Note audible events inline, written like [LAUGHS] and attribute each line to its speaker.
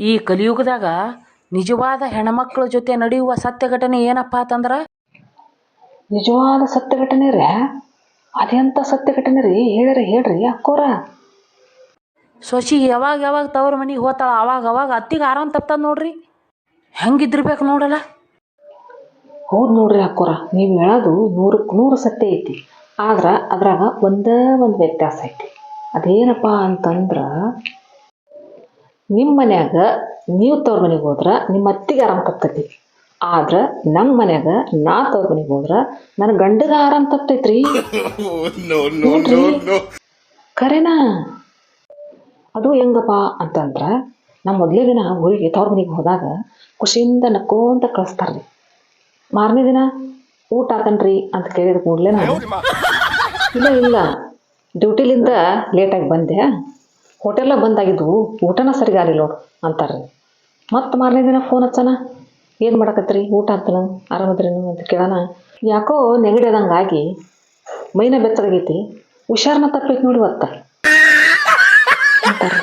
Speaker 1: ಈ ಕಲಿಯುಗದಾಗ ನಿಜವಾದ ಹೆಣ್ಮಕ್ಳ ಜೊತೆ ನಡೆಯುವ ಸತ್ಯ ಘಟನೆ ಏನಪ್ಪ ಅಂತಂದ್ರೆ?
Speaker 2: ನಿಜವಾದ ಸತ್ಯ ಘಟನೆ ರೀ? ಅದೆಂಥ ಸತ್ಯ ಘಟನೆ ರೀ? ಹೇಳ್ರಿ ಹೇಳ್ರಿ ಅಕ್ಕೋರ
Speaker 1: ಸೊಸಿ ಯಾವಾಗ ಯಾವಾಗ ತವ್ರ ಮನೆಗೆ ಹೋತಾಳ ಅವಾಗ ಅವಾಗ ಅತ್ತಿಗೆ ಆರಾಮ್ ತಪ್ತದ ನೋಡ್ರಿ. ಹೆಂಗಿದ್ದಿರ್ಬೇಕು ನೋಡಲ್ಲ
Speaker 2: ಹೌದು ನೋಡ್ರಿ ಅಕ್ಕೋರ ನೀವು ಹೇಳೋದು ನೂರಕ್ಕೆ ನೂರು ಸತ್ಯ ಐತಿ. ಆದ್ರೆ ಅದ್ರಾಗ ಒಂದೇ ಒಂದು ವ್ಯತ್ಯಾಸ ಐತಿ. ಅದೇನಪ್ಪ ಅಂತಂದ್ರೆ ನಿಮ್ಮ ಮನ್ಯಾಗ ನೀವು ತವ್ರ ಮನೆಗೆ ಹೋದ್ರೆ ನಿಮ್ಮ ಅತ್ತಿಗೆ ಆರಾಮ್ ತಪ್ತೈತಿ. ಆದ್ರೆ ನಮ್ಮ ಮನ್ಯಾಗ ನಾ ತವ್ರ ಮನೆಗೆ ಹೋದ್ರೆ ನನ್ನ ಗಂಡಗ ಆರಾಮ್ ತಪ್ತೈತ್ರಿ. [LAUGHS] ಖರೇನಾ? ಅದು ಹೆಂಗಪ್ಪ ಅಂತಂದ್ರೆ ನಮ್ಮ ಮೊದಲೇ ದಿನ ಊರಿಗೆ ತವ್ರ ಮನೆಗೆ ಹೋದಾಗ ಖುಷಿಯಿಂದ ನಕ್ಕೋಂತ ಕಳಿಸ್ತಾರ್ರಿ ಮಾರನೇ ದಿನ ಊಟ ಹಾಕನ್ರಿ ಅಂತ ಕೇಳಿದ ಕೂಡಲೇ ನಾನು ಇಲ್ಲ ಇಲ್ಲ. ಡ್ಯೂಟಿಲಿಂದ ಲೇಟಾಗಿ ಬಂದೆ. ಹೋಟೆಲ್ಲ ಬಂದಾಗಿದ್ವು ಊಟನ ಸರಿಗಾಲಿಲ್ಲ ನೋಡು ಅಂತಾರೆ. ಮತ್ತು ಮಾರನೇ ದಿನ ಫೋನ್ ಹಚ್ಚನ ಏನು ಮಾಡಕತ್ರಿ ಊಟ ಆತನ ಆರಾಮದ್ರೇನು ಅಂತ ಕೇಳೋಣ. ಯಾಕೋ ನೆಗಡಿ ಆದಂಗೆ ಆಗಿ ಮೈನ ಬೆಚ್ಚಗಾಗೈತಿ ಹುಷಾರನ್ನ ತಪ್ಪೈತಿ ನೋಡಿ ಒತ್ತ. ಅಂತಾರೆ.